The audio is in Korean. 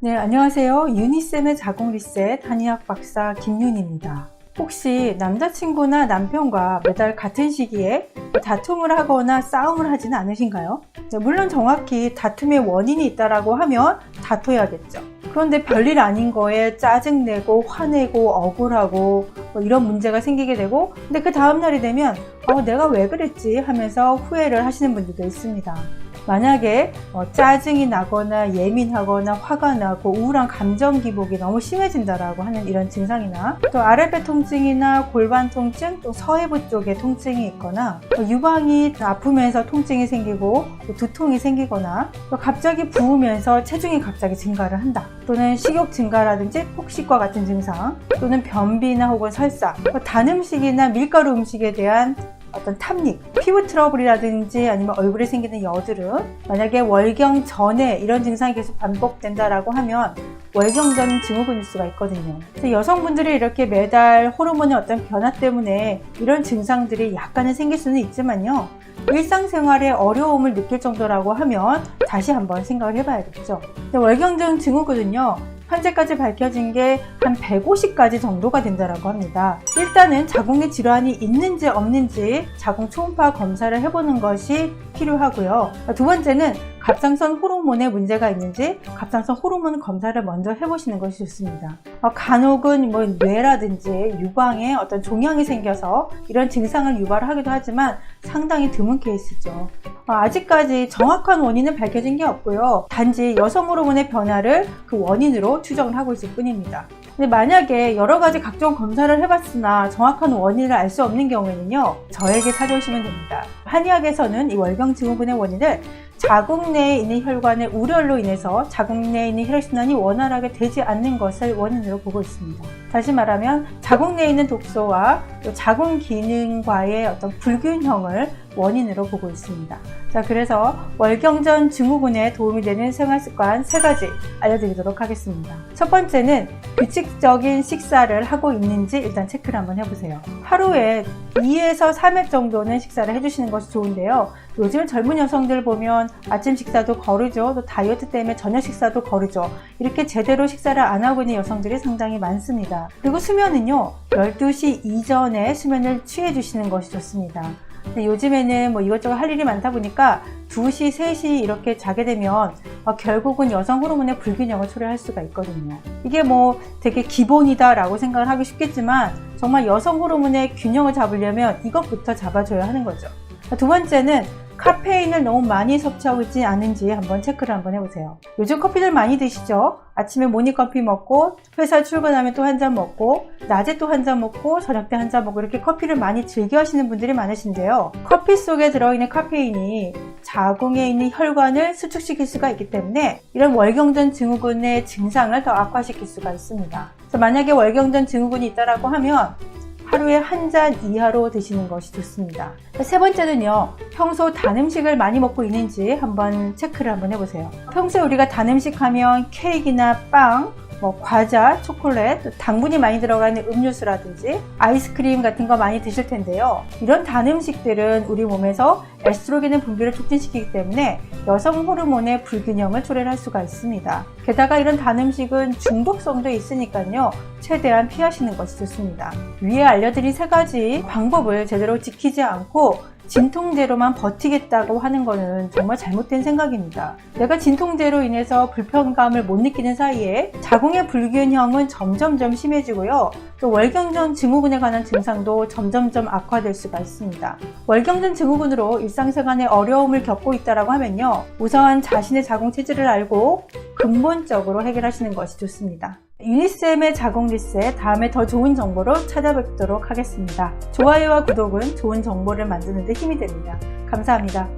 네, 안녕하세요. 유니쌤의 자궁 리셋 한의학 박사 김윤입니다. 혹시 남자친구나 남편과 매달 같은 시기에 다툼을 하거나 싸움을 하지는 않으신가요? 네, 물론 정확히 다툼의 원인이 있다라고 하면 다퉈야겠죠. 그런데 별일 아닌 거에 짜증내고 화내고 억울하고 뭐 이런 문제가 생기게 되고 근데 그 다음날이 되면 어, 내가 왜 그랬지 하면서 후회를 하시는 분들도 있습니다. 만약에 어, 짜증이 나거나 예민하거나 화가 나고 우울한 감정 기복이 너무 심해진다라고 하는 이런 증상이나 또 아랫배 통증이나 골반 통증 또 서해부 쪽에 통증이 있거나 또 유방이 아프면서 통증이 생기고 또 두통이 생기거나 또 갑자기 부으면서 체중이 갑자기 증가를 한다. 또는 식욕 증가라든지 폭식과 같은 증상 또는 변비나 혹은 설사 또단 음식이나 밀가루 음식에 대한 어떤 탐닉, 피부 트러블이라든지 아니면 얼굴에 생기는 여드름, 만약에 월경 전에 이런 증상이 계속 반복된다라고 하면 월경 전 증후군일 수가 있거든요. 여성분들이 이렇게 매달 호르몬의 어떤 변화 때문에 이런 증상들이 약간은 생길 수는 있지만요. 일상생활에 어려움을 느낄 정도라고 하면 다시 한번 생각을 해봐야겠죠. 월경전 증후군은요. 현재까지 밝혀진 게 한 150가지 정도가 된다고 합니다. 일단은 자궁내 질환이 있는지 없는지 자궁 초음파 검사를 해보는 것이 필요하고요. 두 번째는 갑상선 호르몬에 문제가 있는지 갑상선 호르몬 검사를 먼저 해보시는 것이 좋습니다. 어, 간혹은 뭐 뇌라든지 유방에 어떤 종양이 생겨서 이런 증상을 유발하기도 하지만 상당히 드문 케이스죠. 어, 아직까지 정확한 원인은 밝혀진 게 없고요. 단지 여성 호르몬의 변화를 그 원인으로 추정을 하고 있을 뿐입니다. 근데 만약에 여러 가지 각종 검사를 해봤으나 정확한 원인을 알 수 없는 경우에는요, 저에게 찾아오시면 됩니다. 한의학에서는 이 월경 증후군의 원인을 자궁 내에 있는 혈관의 우열로 인해서 자궁 내에 있는 혈액순환이 원활하게 되지 않는 것을 원인으로 보고 있습니다. 다시 말하면 자궁 내에 있는 독소와 또 자궁 기능과의 어떤 불균형을 원인으로 보고 있습니다. 자, 그래서 월경전 증후군에 도움이 되는 생활 습관 세 가지 알려드리도록 하겠습니다. 첫 번째는 규칙적인 식사를 하고 있는지 일단 체크를 한번 해보세요. 하루에 2에서 3회 정도는 식사를 해주시는 것이 좋은데요. 요즘 젊은 여성들 보면 아침 식사도 거르죠. 또 다이어트 때문에 저녁 식사도 거르죠. 이렇게 제대로 식사를 안 하고 있는 여성들이 상당히 많습니다. 그리고 수면은요, 12시 이전에 수면을 취해 주시는 것이 좋습니다. 요즘에는 뭐 이것저것 할 일이 많다 보니까 2시, 3시 이렇게 자게 되면 어, 결국은 여성 호르몬의 불균형을 초래할 수가 있거든요. 이게 뭐 되게 기본이다라고 생각을 하기 쉽겠지만 정말 여성 호르몬의 균형을 잡으려면 이것부터 잡아줘야 하는 거죠. 두 번째는 카페인을 너무 많이 섭취하고 있지 않은지 한번 체크를 한번 해보세요. 요즘 커피들 많이 드시죠? 아침에 모닝커피 먹고 회사 출근하면 또 한 잔 먹고 낮에 또 한 잔 먹고 저녁 때 한 잔 먹고 이렇게 커피를 많이 즐겨 하시는 분들이 많으신데요. 커피 속에 들어있는 카페인이 자궁에 있는 혈관을 수축시킬 수가 있기 때문에 이런 월경전 증후군의 증상을 더 악화시킬 수가 있습니다. 그래서 만약에 월경전 증후군이 있다라고 하면 하루에 한 잔 이하로 드시는 것이 좋습니다. 세 번째는요, 평소 단 음식을 많이 먹고 있는지 한번 체크를 한번 해보세요. 평소에 우리가 단 음식 하면 케이크나 빵, 뭐 과자, 초콜릿, 당분이 많이 들어가는 음료수라든지 아이스크림 같은 거 많이 드실 텐데요. 이런 단 음식들은 우리 몸에서 에스트로겐의 분비를 촉진시키기 때문에 여성 호르몬의 불균형을 초래할 수가 있습니다. 게다가 이런 단 음식은 중독성도 있으니까요. 최대한 피하시는 것이 좋습니다. 위에 알려드린 세 가지 방법을 제대로 지키지 않고 진통제로만 버티겠다고 하는 것은 정말 잘못된 생각입니다. 내가 진통제로 인해서 불편감을 못 느끼는 사이에 자궁의 불균형은 점점점 심해지고요. 또 월경전 증후군에 관한 증상도 점점점 악화될 수가 있습니다. 월경전 증후군으로 일상생활에 어려움을 겪고 있다고 하면요. 우선 자신의 자궁 체질을 알고 근본적으로 해결하시는 것이 좋습니다. 유니쌤의 리셋 다음에 더 좋은 정보로 찾아뵙도록 하겠습니다. 좋아요와 구독은 좋은 정보를 만드는 데 힘이 됩니다. 감사합니다.